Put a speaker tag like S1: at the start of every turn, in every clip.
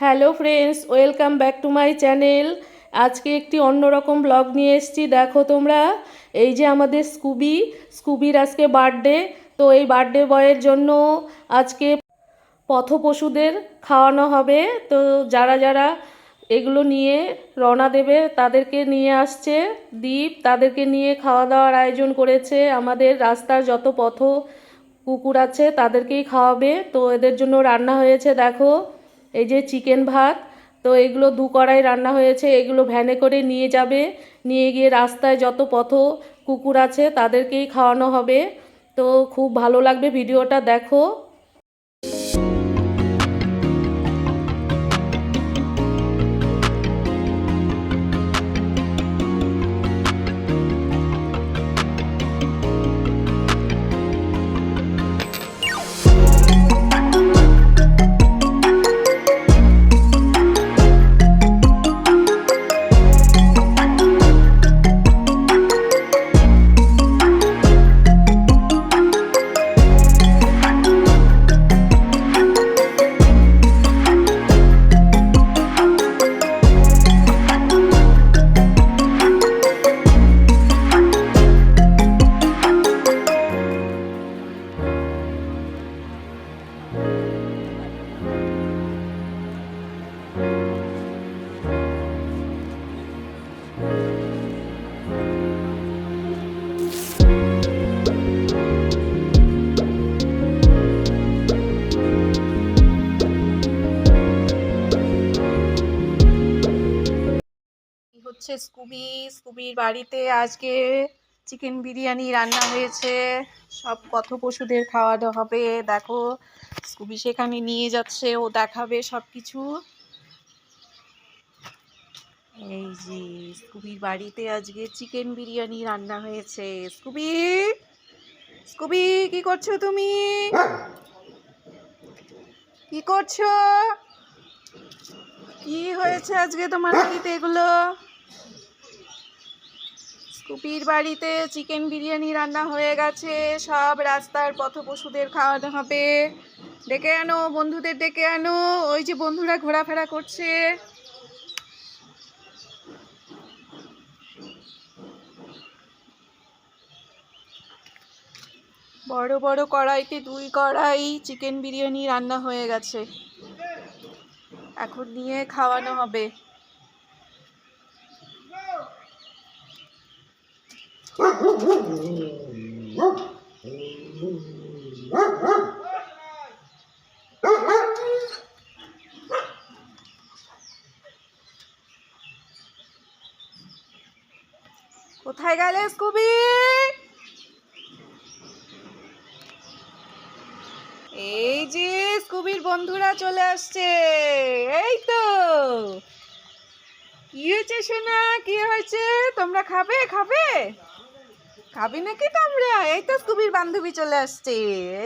S1: Hello friends, welcome back to my channel. আজকে একটি অন্যরকম ব্লগ নিয়ে এসেছি। দেখো তোমরা, এই যে আমাদের স্কুবি, স্কুবির আজকে বার্থডে, তো এই বার্থডে বয়ের জন্য আজকে পথ পশুদের খাওয়ানো হবে। তো যারা যারা এগুলো নিয়ে রওনা দেবে, তাদেরকে নিয়ে আসছে দ্বীপ তাদেরকে নিয়ে খাওয়া দাওয়ার আয়োজন করেছে আমাদের রাস্তার যত পথ কুকুর আছে, তাদেরকেই খাওয়াবে। তো এদের জন্য রান্না হয়েছে, দেখো। এই যে চিকেন ভাত, তো এগুলো দু কড়াই রান্না হয়েছে, এগুলো ভ্যানে করে নিয়ে যাবে। নিয়ে গিয়ে রাস্তায় যত পথ কুকুর আছে তাদেরকেই খাওয়ানো হবে। তো খুব ভালো লাগবে, ভিডিওটা দেখো।
S2: হচ্ছে স্কুবি স্কুবির বাড়িতে আজকে চিকেন বিরিয়ানি রান্না হয়েছে। সব কত পশুদের খাওয়ানো হবে। দেখো স্কুবি সেখানে নিয়ে যাচ্ছে, ও দেখাবে সব কিছু এই যে স্কুবির বাড়িতে আজকে চিকেন বিরিয়ানি রান্না হয়েছে। স্কুবি স্কুবি কি করছ তুমি? কি করছ? কি হয়েছে আজকে তোমার বাড়িতে এগুলো? স্কুপির বাড়িতে চিকেন বিরিয়ানি রান্না হয়ে গেছে। সব রাস্তার পথ পশুদের খাওয়ানো হবে। ডেকে আনো, বন্ধুদের ডেকে আনো। ওই যে বন্ধুরা ঘোরাফেরা করছে। বড় বড় কড়াইতে দুই কড়াই চিকেন বিরিয়ানি রান্না হয়ে গেছে। এখন নিয়ে খাওয়ানো হবে। কোথায় গেলে, স্কুবি? এই যে স্কুবির বন্ধুরা চলে আসছে। এই তো। কি হয়েছে সোনা? কি হয়েছে? তোমরা খাবে? খাবে? খাবে নাকি তোমরা? এই তো স্কুবির বান্ধবী চলে আসছে।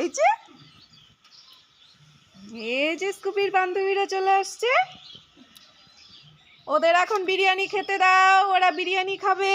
S2: এই যে এই যে স্কুবির বান্ধবীরা চলে আসছে। ওদের এখন বিরিয়ানি খেতে দাও, ওরা বিরিয়ানি খাবে।